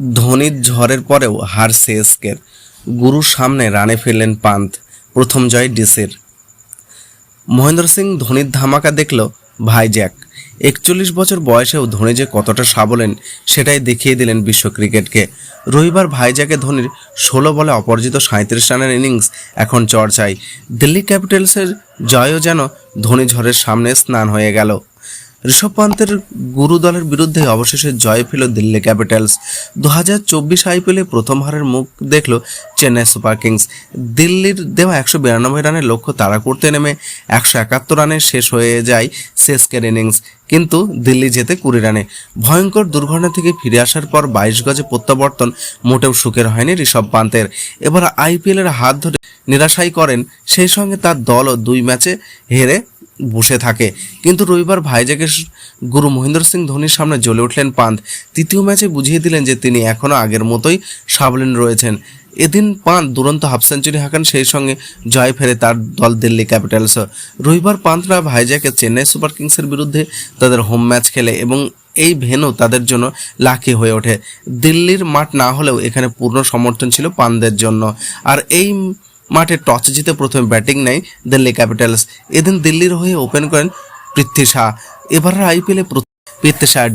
ধোনির ঝড়ের পরেও হার সিএসকের গুরুর সামনে রানে ফিরলেন পান্ত প্রথম জয় ডিসির। মহেন্দ্র সিং ধোনির ধামাকা দেখল ভাইজ্যাক একচল্লিশ বছর বয়সেও ধোনি যে কতটা সাবলেন সেটাই দেখিয়ে দিলেন বিশ্ব ক্রিকেটকে। রবিবার ভাইজ্যাকে ধোনির ষোলো বলে অপরাজিত সাঁত্রিশ রানের ইনিংস এখন চর্চায়। দিল্লি ক্যাপিটালসের জয়ও যেন ধোনি ঝড়ের সামনে স্নান হয়ে গেল। ঋষভ পান্তের গুরু দলের বিরুদ্ধে অবশেষে জয় পেল দিল্লি ক্যাপিটালস। দু হাজার চব্বিশ আইপিএলে প্রথম হারের মুখ দেখল চেন্নাই সুপার কিংস। দিল্লির দেওয়া একশো বিরানব্বই রানের লক্ষ্য তাড়া করতে নেমে একশো একাত্তর রানে শেষ হয়ে যায় শেষকের ইনিংস। কিন্তু দিল্লি যেতে কুড়ি রানে। ভয়ঙ্কর দুর্ঘটনা থেকে ফিরে আসার পর বাইশ গজে প্রত্যাবর্তন মোটেও সুখের হয়নি ঋষভ পান্তের। এবার আইপিএলের হাত ধরে নিরাশাই করেন। সেই সঙ্গে তার দলও দুই ম্যাচে হেরে বসে থাকে। কিন্তু রবিবার ভাইজাকের গুরু মহেন্দ্র সিং ধোনির সামনে জ্বলে উঠলেন পান্ত তৃতীয় ম্যাচে বুঝিয়ে দিলেন যে তিনি এখনও আগের মতোই সাবলীন রয়েছেন। এদিন পান্ত দুরন্ত হাফ সেঞ্চুরি হাঁকান, সেই সঙ্গে জয় ফেরে তার দল দিল্লি ক্যাপিটালস। রবিবার পান্তরা ভাইজাকে চেন্নাই সুপার কিংসের বিরুদ্ধে তাদের হোম ম্যাচ খেলে এবং এই ভেনু তাদের জন্য লাকি হয়ে ওঠে। দিল্লির মাঠ না হলেও এখানে পূর্ণ সমর্থন ছিল পানদের জন্য। আর এই মাঠে টস জিতে প্রথমে ব্যাটিং নেয় দিল্লি ক্যাপিটালস। এদিন দিল্লির হয়ে ওপেন করেন পৃথ্বী শাহ। এবারের আইপিএলে পৃথ্বী শাহ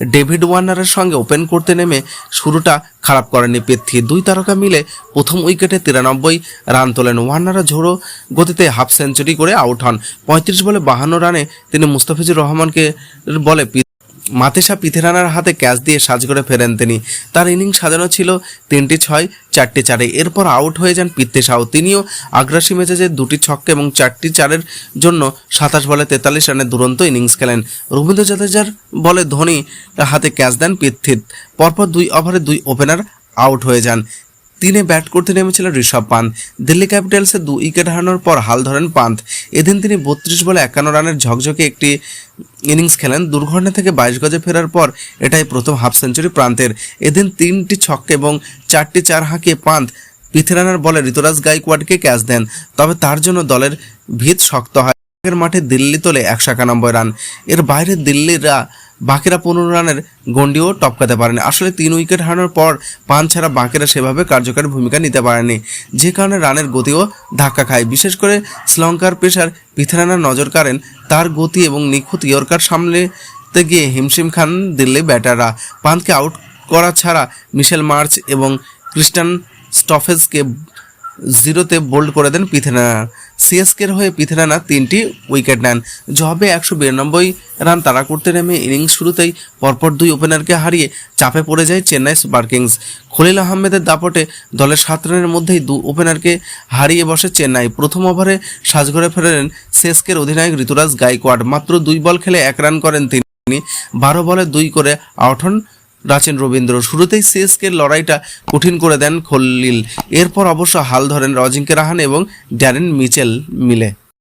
ডেভিড ওয়ার্নারের সঙ্গে ওপেন করতে নেমে শুরুটা খারাপ করেনি পৃথ্বী দুই তারকা মিলে প্রথম উইকেটে তিরানব্বই রান তোলেন ওয়ার্নাররা ঝোড়ো গতিতে হাফ সেঞ্চুরি করে আউট হন। পঁয়ত্রিশ বলে বাহান্ন রানে তিনি মুস্তাফিজুর রহমানকে বলে মাতেশা পিথেরানার হাতে ক্যাচ দিয়ে সাজ করে ফেরেন তিনি। তার ইনিংস সাজানো ছিল তিনটি ছয়, চারটি চারে। এরপর আউট হয়ে যান পিত্তে সাউ। তিনিও আগ্রাসী মেজাজে দুটি ছক্কে এবং চারটি চারের জন্য সাতাশ বলে তেতাল্লিশ রানের দুরন্ত ইনিংস খেলেন। রবীন্দ্র জাদেজার বলে ধোনি হাতে ক্যাচ দেন পৃথ্বীত পরপর দুই ওভারে দুই ওপেনার আউট হয়ে যান। তিনে ব্যাট করতে নেমেছিলেন ঋষভ পান্ত দিল্লি ক্যাপিটালসে দু উইকেট হারানোর পর হাল ধরেন পান্ত এদিন তিনি বত্রিশ বলে একান্ন রানের ঝকঝকে একটি ইনিংস খেলেন। দুর্ঘটনা থেকে বাইশ গজে ফেরার পর এটাই প্রথম হাফ সেঞ্চুরি প্রান্তের। এদিন তিনটি ছক্কা এবং চারটি চার হাঁকিয়ে পান্ত পিথেরানার বলে ঋতুরাজ গাইকোয়াডকে ক্যাচ দেন। তবে তার জন্য দলের ভিত শক্ত হয়। মাঠে দিল্লি তোলে একশো একানব্বই রান। এর বাইরে দিল্লিরা বাকিরা পনেরো রানের গন্ডিও টপকাতে পারেনি। আসলে তিন উইকেট হারানোর পর পান ছাড়া বাকিরা সেভাবে কার্যকরী ভূমিকা নিতে পারেনি। যে কারণে রানের গতিও ধাক্কা খায়। বিশেষ করে শ্রীলঙ্কার পেশার পিথেরানার নজর কাড়েন তার গতি এবং নিখুঁত ইয়র্কার সামলেতে গিয়ে হিমশিম খান দিল্লি ব্যাটাররা। পান্তকে আউট করা ছাড়া মিশেল মার্চ এবং ক্রিস্টান স্টফেজকে জিরোতে বোল্ড করে দেন পিথেরানা সিএসকের হয়ে পিথেরানা তিনটি উইকেট নেন। জবে একশো বিরানব্বই রান তাড়া করতে নেমে ইনিংস শুরুতেই পরপর দুই ওপেনারকে হারিয়ে চাপে পড়ে যায় চেন্নাই সুপার কিংস। খলিল আহমেদের দাপটে দলের সাত রানের মধ্যেই দু ওপেনারকে হারিয়ে বসে চেন্নাই। প্রথম ওভারে সাজঘরে ফেরেন সিএসকের অধিনায়ক ঋতুরাজ গাইকোয়াড। মাত্র দুই বল খেলে এক রান করেন তিনি। বারো বলে দুই করে আউট হন রাচেন রবীন্দ্র শুরুতেই সিএসকে লড়াইটা কঠিন করে দেন খলিল। এরপর অবশ্য হাল ধরেন রজিঙ্কে রাহান এবং ড্যারেন মিচেল মিলে।